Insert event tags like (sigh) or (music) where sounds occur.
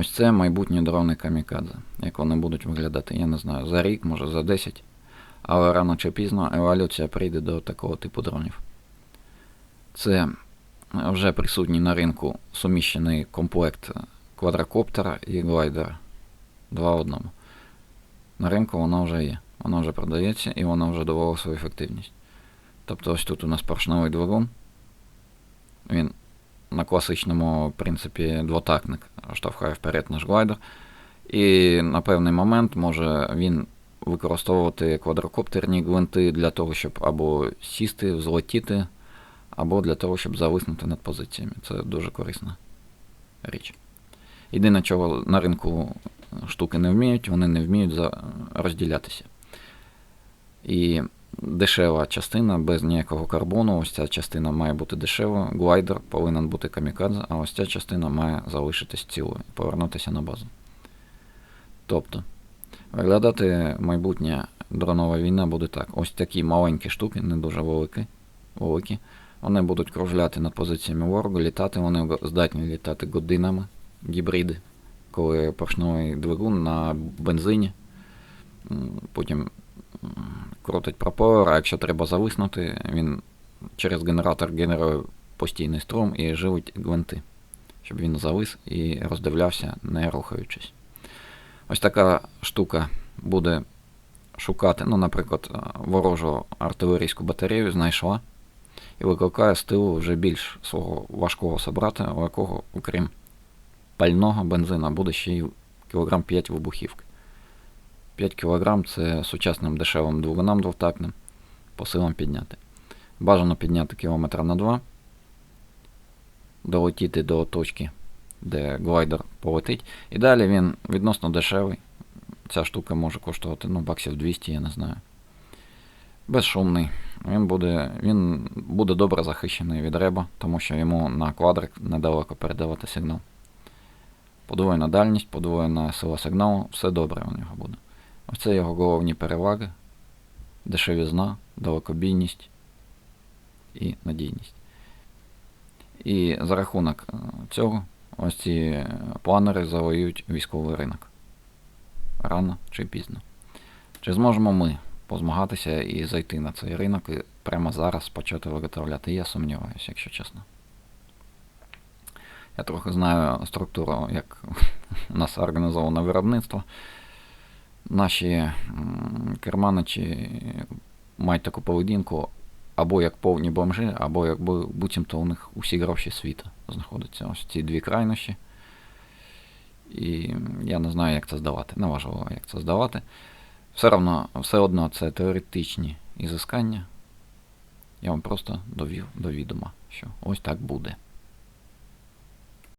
Ось це майбутні дрони камікадзе. Як вони будуть виглядати, я не знаю, за рік, може за 10. Але рано чи пізно еволюція прийде до такого типу дронів. Це вже присутній на ринку суміщений комплект квадрокоптера і глайдера. Два в одному. На ринку воно вже є. Воно вже продається і воно вже довело свою ефективність. Тобто ось тут у нас поршневий двигун. Він на класичному принципі двотактник штовхає вперед наш глайдер. І на певний момент може він використовувати квадрокоптерні гвинти для того, щоб або сісти, взлетіти, або для того, щоб зависнути над позиціями. Це дуже корисна річ. Єдине, чого на ринку штуки не вміють, вони не вміють розділятися. І дешева частина без ніякого карбону, ось ця частина має бути дешева, глайдер повинен бути камікадзе, а ось ця частина має залишитись цілою і повернутися на базу. Тобто, виглядати майбутня дронова війна буде так. Ось такі маленькі штуки, не дуже великі, великі. Вони будуть кружляти над позиціями ворогу, літати, вони здатні літати годинами, гібриди, коли поршневий двигун на бензині, потім крутить пропелер, а якщо треба зависнути, він через генератор генерує постійний струм і живить гвинти, щоб він завис і роздивлявся, не рухаючись. Ось така штука буде шукати, ну, наприклад, ворожу артилерійську батарею знайшла і викликає з тилу вже більш свого важкого собрата, у якого, окрім пального бензина, буде ще й кілограм 5 вибухівки. 5 кг це сучасним дешевим двигунам двотактним по силам підняти. Бажано підняти кілометра на 2, долетіти до точки, де глайдер полетить. І далі він відносно дешевий. Ця штука може коштувати ну, баксів 200, я не знаю. Безшумний. Він буде, він буде добре захищений від реба, тому що йому на квадрик недалеко передавати сигнал. Подвоєна дальність, подвоєна сила сигналу, все добре у нього буде. Це його головні переваги. Дешевізна, далекобійність і надійність. І за рахунок е, цього ось ці планери завоюють військовий ринок. Рано чи пізно. Чи зможемо ми позмагатися і зайти на цей ринок і прямо зараз почати виготовляти? Я сумніваюся, якщо чесно. Я трохи знаю структуру, як (laughs) у нас організоване виробництво. Наші керманичі мають таку поведінку або як повні бомжи, або як буцімто у них усі гроші світу знаходяться. Ось ці дві крайнощі. І я не знаю, як це здавати. Не важливо, як це здавати. Все одно, все одно це теоретичні ізискання. Я вам просто довів до відома, що ось так буде.